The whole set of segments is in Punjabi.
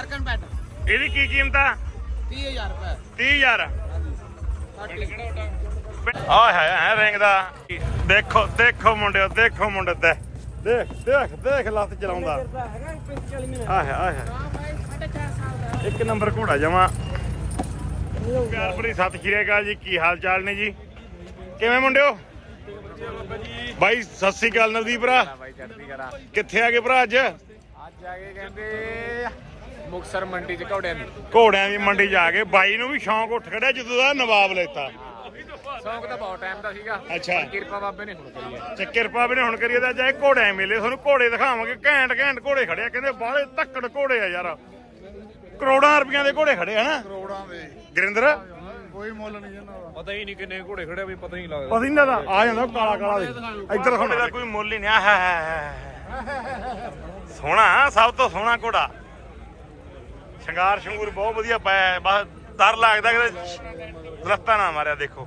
ਅਮਰੀਕਨ ਪੈਟ ਇਹਦੀ ਕੀ ਕੀਮਤ ਆ? 30000 ਰੁਪਏ। 30000 ਹਾਂਜੀ। ਆ ਹੈ। ਹੈ ਰਿੰਗ ਦਾ। ਦੇਖੋ ਦੇਖੋ ਮੁੰਡਿਓ ਦੇਖੋ ਮੁੰਡੇ ਤੇ। ਦੇਖ ਦੇਖ ਦੇਖ ਲੱਤ ਚਲਾਉਂਦਾ। ਹੈਗਾ 45 ਮਿੰਟ ਆ ਹੈ ਆ ਹੈ ਹਾਂ ਭਾਈ 4.5 ਸਾਲ ਦਾ। ਇੱਕ ਨੰਬਰ ਘੋੜਾ ਜਮਾ। ਪਿਆਰ ਭਰੀ ਸਤਿ ਸ਼੍ਰੀ ਅਕਾਲ ਜੀ ਕੀ ਹਾਲ ਚਾਲ ਨੇ ਜੀ? ਕਿਵੇਂ ਮੁੰਡਿਓ? ਬਾਈ ਸਤਿ ਸ਼੍ਰੀ ਅਕਾਲ ਨਵਦੀਪ ਭਰਾ। ਕਿੱਥੇ ਆ ਗਏ ਭਰਾ ਅੱਜ? ਅੱਜ ਆ ਕੇ ਕਹਿੰਦੇ ਮੁਕਸਰ ਮੰਡੀ ਚ ਘੋੜਿਆਂ ਦੀ। ਘੋੜਿਆਂ ਦੀ ਮੰਡੀ ਜਾ ਕੇ ਬਾਈ ਨੂੰ ਵੀ ਸ਼ੌਂਕ ਉੱਠ ਖੜਿਆ ਜਦੋਂ ਦਾ ਨਵਾਬ ਲੈਤਾ। ਸ਼ੌਂਕ ਤਾਂ ਬਹੁਤ ਟਾਈਮ ਦਾ ਸੀਗਾ। ਅੱਛਾ। ਕਿਰਪਾ ਬਾਬੇ ਨੇ ਹੁਣ ਕਰੀ ਹੈ। ਤੇ ਕਿਰਪਾ ਵੀ ਨੇ ਹੁਣ ਕਰੀਏ ਤਾਂ ਜਾਏ ਘੋੜਿਆਂ ਮੇਲੇ ਤੁਹਾਨੂੰ ਘੋੜੇ ਦਿਖਾਵਾਂਗੇ। ਘੈਂਟ ਘੈਂਟ ਘੋੜੇ ਖੜੇ ਆ। ਕਹਿੰਦੇ ਬਾਹਲੇ ਧੱਕੜ ਘੋੜੇ ਆ ਯਾਰ। ਕਰੋੜਾਂ ਰੁਪਈਆਂ ਦੇ ਘੋੜੇ ਖੜੇ ਆ ਨਾ। ਕਰੋੜਾਂ ਦੇ। ਗੁਰਿੰਦਰ? ਕੋਈ ਮੁੱਲ ਨਹੀਂ ਇਹਨਾਂ ਦਾ। ਪਤਾ ਹੀ ਨਹੀਂ ਕਿੰਨੇ ਘੋੜੇ ਖੜੇ ਵੀ ਪਤਾ ਹੀ ਨਹੀਂ ਲੱਗਦਾ। ਪਤਾ ਹੀ ਨਹੀਂ ਲੱਗਦਾ। ਆ ਜਾਂਦਾ ਕਾਲਾ ਕਾਲਾ ਦੇ ਇੱਧਰ ਦਾ ਕੋਈ ਮੁੱਲ ਹੀ ਨਹੀਂ। ਆ ਸੋਹਣਾ ਸਭ ਤੋਂ ਸੋਹਣਾ ਘੋੜਾ। ਸ਼ਿੰਗਾਰ ਸ਼ੰਗੂਰ ਬਹੁਤ ਵਧੀਆ ਪਾਇਆ ਹੈ। ਬਸ ਡਰ ਲੱਗਦਾ ਕਿ ਦਰਖਤਾਂ ਨਾ ਮਾਰਿਆ ਦੇਖੋ।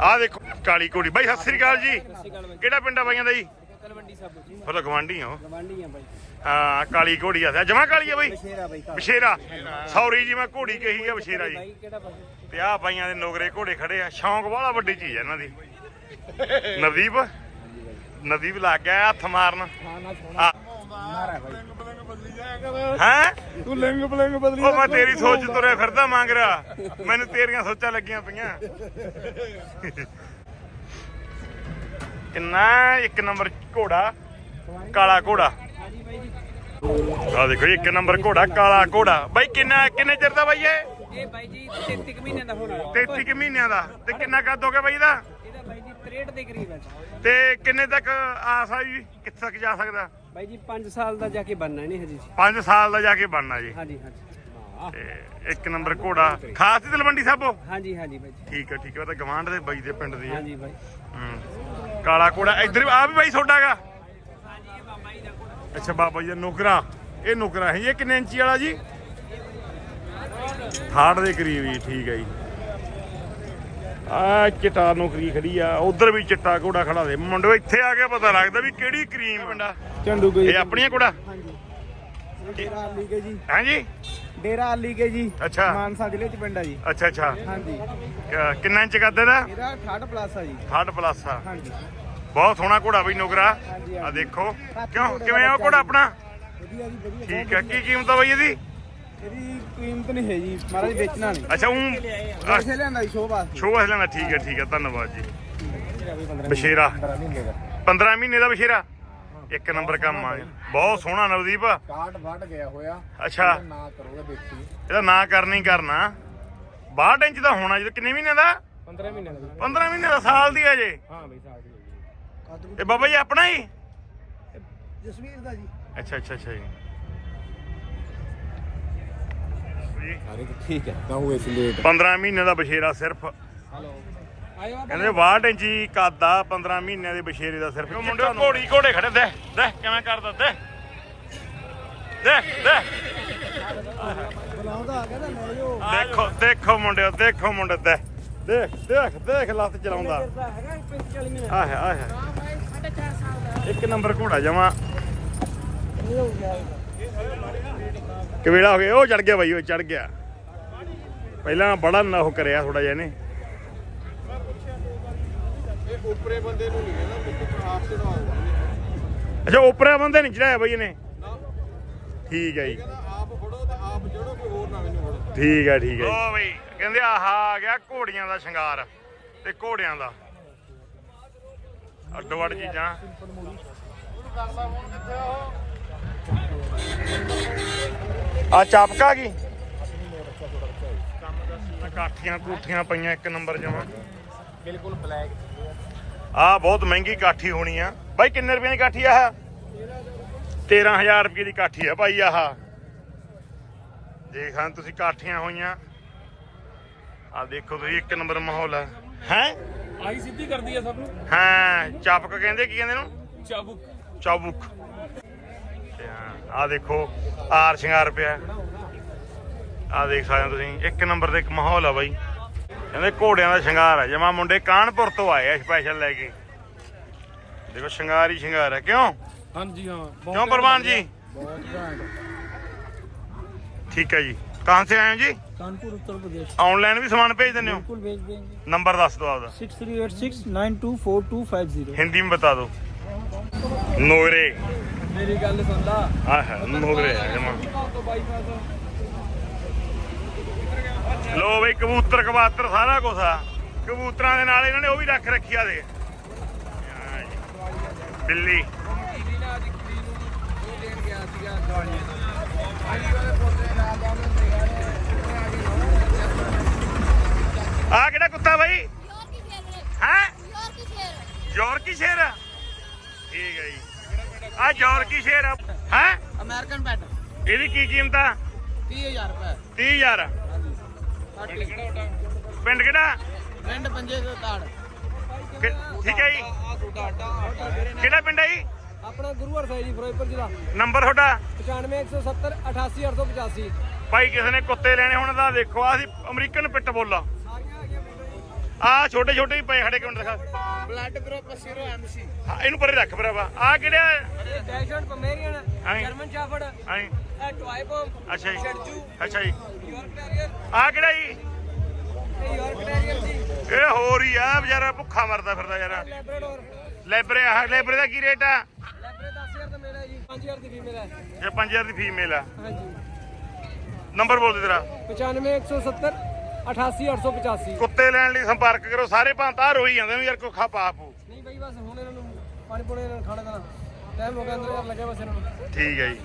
ਆ ਦੇਖੋ ਕਾਲੀ ਘੋੜੀ। ਬਾਈ ਸਤਿ ਸ੍ਰੀ ਅਕਾਲ ਜੀ। ਕਿਹੜਾ ਪਿੰਡ ਆ ਬਾਈਆਂ ਦਾ ਜੀ? ਤਲਵੰਡੀ ਸਾਬੂ ਜੀ ਫਿਰ ਗਵਾਂਢੀ ਹੋ ਗਵਾਂਢੀ ਆ ਬਾਈ ਹਾਂ ਕਾਲੀ ਘੋੜੀ ਆ। ਜਮਾ ਕਾਲੀ ਆ ਬਾਈ? ਸ਼ੇਰਾ ਬਾਈ ਬਸ਼ੇਰਾ ਸੌਰੀ ਜੀ ਮੈਂ ਘੋੜੀ ਕਹੀ ਆ ਬਸ਼ੇਰਾ ਜੀ। ਬਾਈ ਕਿਹੜਾ ਬਾਈ ਤੇ ਆ ਬਾਈਆਂ ਦੇ ਨੋਗਰੇ ਘੋੜੇ ਖੜੇ ਆ। ਸ਼ੌਂਕ ਵਾਲਾ ਵੱਡੀ ਚੀਜ਼ ਆ ਇਹਨਾਂ ਦੀ। ਨਵਦੀਪ? ਨਵਦੀਪ ਲੱਗ ਗਿਆ ਹੱਥ ਮਾਰਨ। ਆ ਹੈ? ਤੂੰ ਲਿੰਗ ਬਲਿੰਗ ਬਦਲੀ ਉਹ ਮੈਂ ਤੇਰੀ ਸੋਚ ਤੁਰਿਆ ਫਿਰਦਾ ਮੰਗ ਰਿਹਾ ਮੈਨੂੰ ਤੇਰੀਆਂ ਸੋਚਾਂ ਲੱਗੀਆਂ ਪਈਆਂ। ਕਿੰਨਾ ਇੱਕ ਨੰਬਰ ਘੋੜਾ ਕਾਲਾ ਘੋੜਾ। ਆ ਦੇਖੋ ਜੀ, ਇੱਕ ਨੰਬਰ ਘੋੜਾ ਕਾਲਾ ਘੋੜਾ। ਬਾਈ ਕਿੰਨਾ ਕਿੰਨੇ ਚਿਰ ਦਾ ਬਾਈ ਇਹ? ਇਹ ਬਾਈ ਜੀ 33 ਕੁ ਮਹੀਨਿਆਂ ਦਾ ਹੋਣਾ। 33 ਕੁ ਮਹੀਨਿਆਂ ਦਾ। ਤੇ ਕਿੰਨਾ ਕੱਦ ਹੋ ਗਿਆ ਬਾਈ ਦਾ ਇਹਦਾ ਬਾਈ ਜੀ 63 ਦੇ ਕਰੀਬ ਹੈ। ਤੇ ਕਿੰਨੇ ਤੱਕ ਆਸ ਆ ਜੀ? ਕਿੱਥੇ ਤੱਕ ਜਾ ਸਕਦਾ? ਬਾਈ ਜੀ 5 ਸਾਲ ਦਾ ਜਾ ਕੇ ਬਣਨਾ ਨਹੀਂ ਹਜੇ ਜੀ। 5 ਸਾਲ ਦਾ ਜਾ ਕੇ ਬਣਨਾ ਜੀ। ਹਾਂਜੀ ਹਾਂਜੀ। ਤੇ ਇੱਕ ਨੰਬਰ ਘੋੜਾ। ਖਾਸ ਦੀ ਤਲਵੰਡੀ ਸਾਬੋ ਹਾਂਜੀ ਹਾਂਜੀ ਬਾਈ ਜੀ। ਠੀਕ ਹੈ ਠੀਕ ਹੈ ਉਹ ਤਾਂ ਗਵਾਂਢ ਦੇ ਬਾਈ ਦੇ ਪਿੰਡ ਦੀ ਹੈ ਹਾਂਜੀ ਬਾਈ। ਹੂੰ। ਕਾਲਾ ਘੋੜਾ। ਇੱਧਰ ਆ ਵੀ ਬਾਈ ਤੁਹਾਡਾਗਾ ਅੱਛਾ ਬਾਬਾ ਜੀ ਦਾ ਨੁਕਰਾ। ਇਹ ਨੁਕਰਾ ਹੈ ਜੀ। ਇਹ ਕਿੰਨੇ ਇੰਚੀ ਵਾਲਾ ਜੀ। 60 ਦੇ ਕਰੀਬ ਜੀ ਠੀਕ ਹੈ ਜੀ। ਆ ਚਿੱਟਾ ਨੌਕਰੀ ਖੜੀ ਆ ਉਧਰ ਵੀ ਚਿੱਟਾ ਘੋੜਾ ਖੜਾ ਦੇ। ਮੁੰਡੋ ਇੱਥੇ ਆ ਕੇ ਪਤਾ ਲੱਗਦਾ ਵੀ ਕਿਹੜੀ ਕਰੀਮ ਚੰਡੂ ਗਈ ਇਹ ਆਪਣੀਆਂ ਘੋੜਾ? ਹਾਂਜੀ। ਡੇਰਾ ਆਲੀ ਕੇ ਜੀ। ਹੈ ਜੀ ਡੇਰਾ ਆਲੀ ਕੇ ਜੀ। ਅੱਛਾ। ਮਾਨਸਾ ਜ਼ਿਲ੍ਹੇ ਚ ਪਿੰਡ ਆ ਜੀ। ਅੱਛਾ ਅੱਛਾ। ਹਾਂਜੀ। ਕ- ਕਿੰਨਾ ਇੰਚ ਕਰਦੇ ਦਾ? ਇਹਦਾ 68 ਪਲੱਸ ਆ ਜੀ। 60 ਪਲੱਸ ਆ। ਹਾਂਜੀ। ਬਹੁਤ ਸੋਹਣਾ ਘੋੜਾ ਬਈ ਨੁਕਰਾ। ਹਾਂਜੀ, ਆ ਹਾਂਜੀ। ਦੇਖੋ ਕਿਉਂ? ਘੋੜੇ ਕਿਵੇਂ ਆ ਘੋੜਾ ਆਪਣਾ? ਵਧੀਆ ਜੀ ਵਧੀਆ। ਠੀਕ ਹੈ ਕੀ ਕੀਮਤ ਆ ਬਈ ਇਹਦੀ? ਇਹਦੀ ਕੀਮਤ ਨਹੀਂ ਹੈ ਜੀ ਮਹਾਰਾਜ ਵੇਚਣਾ ਨਹੀਂ। ਅੱਛਾ ਉਹ ਪੈਸੇ ਲਿਆਂਦਾ ਜੀ ਸ਼ੋਅ ਵਾਸਤੇ। ਸ਼ੋਅ ਵਾਸਤੇ ਲੈਣਾ ਠੀਕ ਹੈ ਠੀਕ ਹੈ ਧੰਨਵਾਦ ਜੀ। ਬਸ਼ੇਰਾ। 15 ਮਹੀਨੇ ਦਾ। ਬਸ਼ੇਰਾ? ਇੱਕ ਨੰਬਰ ਕੰਮ ਆ ਬਹੁਤ ਸੋਹਣਾ ਨਵਦੀਪ। ਕਾਟ ਵੱਢ ਗਿਆ ਹੋਇਆ। ਅੱਛਾ। ਨਾ ਕਰੋਗੇ ਦੇਖੀ ਇਹਦਾ ਨਾਂ ਕਰਨੀ ਕਰਨਾ। 62 ਇੰਚ ਦਾ ਹੋਣਾ ਕਿੰਨੇ ਮਹੀਨੇ ਦਾ? 15 ਮਹੀਨੇ ਦਾ। 15 ਮਹੀਨੇ ਦਾ ਸਾਲ ਦੀ ਹੈ ਜੇ। ਹਾਂ ਬਈ ਸਾਲ ਦੀ ਇਹ ਬਾਬਾ ਜੀ ਆਪਣਾ ਹੀ? ਜਸਵੀਰ ਦਾ ਜੀ। ਅੱਛਾ ਅੱਛਾ ਅੱਛਾ ਜੀ। ਠੀਕ ਹੈ। ਤਾਂ ਉਹ ਇਸ ਲੇਟ 15 ਮਹੀਨੇ ਦਾ ਬਸ਼ੇਰਾ ਸਿਰਫ। ਕਹਿੰਦੇ 62 ਇੰਚੀ ਕੱਦ ਆ 15 ਮਹੀਨਿਆਂ ਦੇ ਬਸ਼ੇਰੇ ਦਾ ਸਿਰਫ। ਮੁੰਡੇ ਘੋੜੀ ਘੋੜੇ ਖੜੇ ਦੇ ਦੇ ਕਿਵੇਂ ਕਰਦਾ ਦੇ ਦੇ ਦੇ ਬੁਲਾਉਂਦਾ ਆ ਗਿਆ ਤਾਂ ਲੈ ਜੋ ਦੇਖੋ ਦੇਖੋ ਮੁੰਡਿਓ ਦੇਖੋ ਮੁੰਡੇ ਤੇ ਦੇਖ ਦੇਖ ਦੇਖ ਲੱਤ ਚਲਾਉਂਦਾ। ਹੈਗਾ 45 ਮਿੰਟ ਆ ਹੈ ਆ ਹੈ। ਹਾਂ ਭਾਈ 4.5 ਸਾਲ ਦਾ। ਇੱਕ ਨੰਬਰ ਘੋੜਾ ਜਮਾ। ਇਹ ਹੋ ਗਿਆ। ਕਵੇਲਾ ਹੋ ਗਿਆ ਉਹ ਚੜ ਗਿਆ ਬਾਈ, ਉਹ ਚੜ ਗਿਆ। ਪਹਿਲਾਂ ਬੜਾ ਨਾ ਉਹ ਕਰਿਆ ਥੋੜਾ ਜਿਹਾ ਇਹਨੇ। ਉਪਰੇ ਬੰਦੇ ਨੂੰ ਨਹੀਂ ਕਹਿੰਦਾ ਮੈਨੂੰ ਆਪ ਚੜਾਓ ਅੱਛਾ, ਉਪਰੇ ਬੰਦੇ ਨਹੀਂ ਚੜਾਇਆ ਬਾਈ ਇਹਨੇ? ਠੀਕ ਹੈ ਜੀ। ਆਪ ਫੜੋ ਤੇ ਆਪ ਚੜੋ ਕੋਈ ਹੋਰ ਨਾ ਮੈਨੂੰ ਫੜੋ ਠੀਕ ਹੈ ਠੀਕ ਹੈ ਓ ਬਈ, ਕਹਿੰਦੇ ਆਹਾ ਆ ਗਿਆ ਘੋੜੀਆਂ ਦਾ ਸ਼ਿੰਗਾਰ ਤੇ ਘੋੜਿਆਂ ਦਾ। ਅੱਡੋ ਅੱਡ ਚੀਜ਼ਾਂ। ਕਰਦਾ ਫੋਨ ਕਿੱਥੇ ਆ ਉਹ ਆ ਚਾਪਕਾ ਗਈ? ਕਾਠੀਆਂ ਕੂਠੀਆਂ ਪਈਆਂ ਇੱਕ ਨੰਬਰ ਜਮਾ। ਬਿਲਕੁਲ ਬਲੈਕ ਆ ਬਹੁਤ ਮਹਿੰਗੀ ਕਾਠੀ ਹੋਣੀ ਆ। ਬਾਈ ਕਿੰਨੇ ਰੁਪਏ ਦੀ ਕਾਠੀ ਆ ਆਹ? 13000 ਰੁਪਏ ਦੀ ਕਾਠੀ ਆ ਭਾਈ ਆਹ। ਦੇਖ ਤੁਸੀਂ ਕਾਠੀਆਂ ਹੋਈਆਂ। ਆ ਦੇਖੋ ਤੁਸੀਂ ਇੱਕ ਨੰਬਰ ਮਾਹੌਲ ਹੈ ਹੈ? ਆਈ ਸਿੱਧੀ ਕਰਦੀ ਆ ਸਭ ਨੂੰ? ਹਾਂ ਚਾਪਕ ਕਹਿੰਦੇ ਕੀ ਕਹਿੰਦੇ ਨੂੰ? ਚਾਬੁਕ। ਚਾਬੁਕ। ਆ ਦੇਖੋ ਆਰ ਸ਼ਿੰਗਾਰ ਪਿਆ। ਆ ਦੇਖ ਸਕਦੇ ਹੋ ਤੁਸੀਂ ਇੱਕ ਨੰਬਰ ਦੇ ਇੱਕ ਮਾਹੌਲ ਆ ਬਾਈ। ਕਹਿੰਦੇ ਘੋੜਿਆਂ ਦਾ ਸ਼ਿੰਗਾਰ ਆ। ਜਮਾ ਮੁੰਡੇ ਕਾਨਪੁਰ ਤੋਂ ਆਏ ਆ ਸਪੈਸ਼ਲ ਲੈ ਕੇ। ਦੇਖੋ ਸ਼ਿੰਗਾਰ ਹੀ ਸ਼ਿੰਗਾਰ ਆ। ਕਿਉਂ? ਹਾਂਜੀ ਹਾਂ ਕਿਉਂ ਪਰਵਾਨ ਜੀ? ਠੀਕ ਹੈ ਜੀ। ਕਹਾਂ ਸੇ ਆਏ ਹੋ ਜੀ? ਕਾਨਪੁਰ ਉੱਤਰ ਪ੍ਰਦੇਸ਼। ਆਨਲਾਈਨ ਵੀ ਸਮਾਨ ਭੇਜ ਦਿੰਦੇ ਹੋ? ਬਿਲਕੁਲ ਭੇਜ ਦੇਂਗੇ ਨੰਬਰ ਦੱਸ ਦਿਓ ਆਪਦਾ। 6386924250 ਹਿੰਦੀ ਵਿੱਚ ਬਤਾ ਦਿਓ। ਨੋਰੇ ਮੇਰੀ ਗੱਲ ਸੁਣ ਲਾ। ਆਹ ਹੈ ਮੋਗਰੇ ਆ ਜਮਾ। ਲੋ ਬਈ ਕਬੂਤਰ ਕਬਾਤਰ ਸਾਰਾ ਕੁਝ ਆ। ਕਬੂਤਰਾਂ ਦੇ ਨਾਲ ਇਹਨਾਂ ਨੇ ਉਹ ਵੀ ਰੱਖ ਰੱਖਿਆ ਦੇ ਬਿੱਲੀ। ਆ ਕਿਹੜਾ ਕੁੱਤਾ ਬਾਈ? ਯੋਰਕੀ ਸ਼ੇਰ ਹੈ? ਯੋਰਕੀ ਸ਼ੇਰ ਯੋਰਕੀ ਸ਼ੇਰ ਠੀਕ ਹੈ ਜੀ। ਆ ਜੋਰਕੀ ਸ਼ੇਰ ਹੈ? American pet. ਇਹਦੀ ਕੀ ਕੀਮਤ ਆ? 30000 ਰੁਪਏ। 30000 ਪਿੰਡ ਕਿਹੜਾ ਪਿੰਡ ਪੰਜੇ ਦੇ ਤਾੜ। ਠੀਕ ਹੈ ਜੀ। ਕਿਹੜਾ ਪਿੰਡ ਹੈ ਜੀ? ਆਪਣਾ ਗੁਰੂ ਹਰਸਾਈ ਜੀ ਫਿਰੋਜ਼ਪੁਰ ਜ਼ਿਲ੍ਹਾ। ਨੰਬਰ ਤੁਹਾਡਾ? 95170 88885 ਭਾਈ ਕਿਸੇ ਨੇ ਕੁੱਤੇ ਲੈਣੇ ਹੁਣ ਤਾਂ ਦੇਖੋ ਆ ਸੀ ਅਮਰੀਕਨ ਪਿੱਟ ਬੋਲਾ। ਆ ਛੋਟੇ ਛੋਟੇ ਹੀ ਪਏ ਖੜੇ ਕਿਉਂ ਦਿਖਾ। ਬਲੱਡ ਗਰੁੱਪ 0 ਐਮਸੀ ਹਾਂ, ਇਹਨੂੰ ਪਰੇ ਰੱਖ ਭਰਾਵਾ। ਆ ਕਿਹੜਾ ਡੈਸ਼ਡ ਪਮੇਰੀਅਨ ਜਰਮਨ ਸ਼ੈਫਰਡ ਹਾਂ ਇਹ ਟੋਏ ਪਮ ਅੱਛਾ ਜੀ। ਅੱਛਾ ਜੀ। ਟੈਰੀਅਰ ਆ ਕਿਹੜਾ ਜੀ? ਟੈਰੀਅਰ ਇਹ ਹੋਰ ਹੀ ਆ ਵਿਚਾਰਾ ਭੁੱਖਾ ਮਰਦਾ ਫਿਰਦਾ ਯਾਰ। ਲੈਬਰਾਡੋਰ ਲੈਬਰੇ ਆ ਲੈਬਰੇ ਦਾ ਕੀ ਰੇਟ ਆ? ਲੈਬਰੇ 10000 ਦਾ ਮੇਰਾ ਜੀ। 5000 ਦੀ ਫੀਮੇਲ ਹੈ। ਇਹ 5000 ਦੀ ਫੀਮੇਲ ਆ ਹਾਂਜੀ। ਨੰਬਰ ਬੋਲ ਦੇ ਤੇਰਾ। 95170 88885 ਕੁੱਤੇ ਲੈਣ ਲਈ ਸੰਪਰਕ ਕਰੋ ਸਾਰੇ ਭਾਂਤਾ ਰੋਈ ਜਾਂਦੇ ਨੇ ਯਾਰ ਕੋਈ ਖਾ ਪਾਪ ਨਹੀਂ ਬਈ ਬਸ ਹੁਣ ਇਹਨਾਂ ਨੂੰ ਪਾਣੀ ਪੂਣੀ ਇਹਨਾਂ ਨੂੰ ਖਾਣਾ ਦੇਣਾ ਟਾਈਮ ਹੋ ਗਿਆ ਅੰਦਰ ਲੱਗਿਆ ਬਸ ਇਹਨਾਂ ਨੂੰ। ਠੀਕ ਹੈ ਜੀ।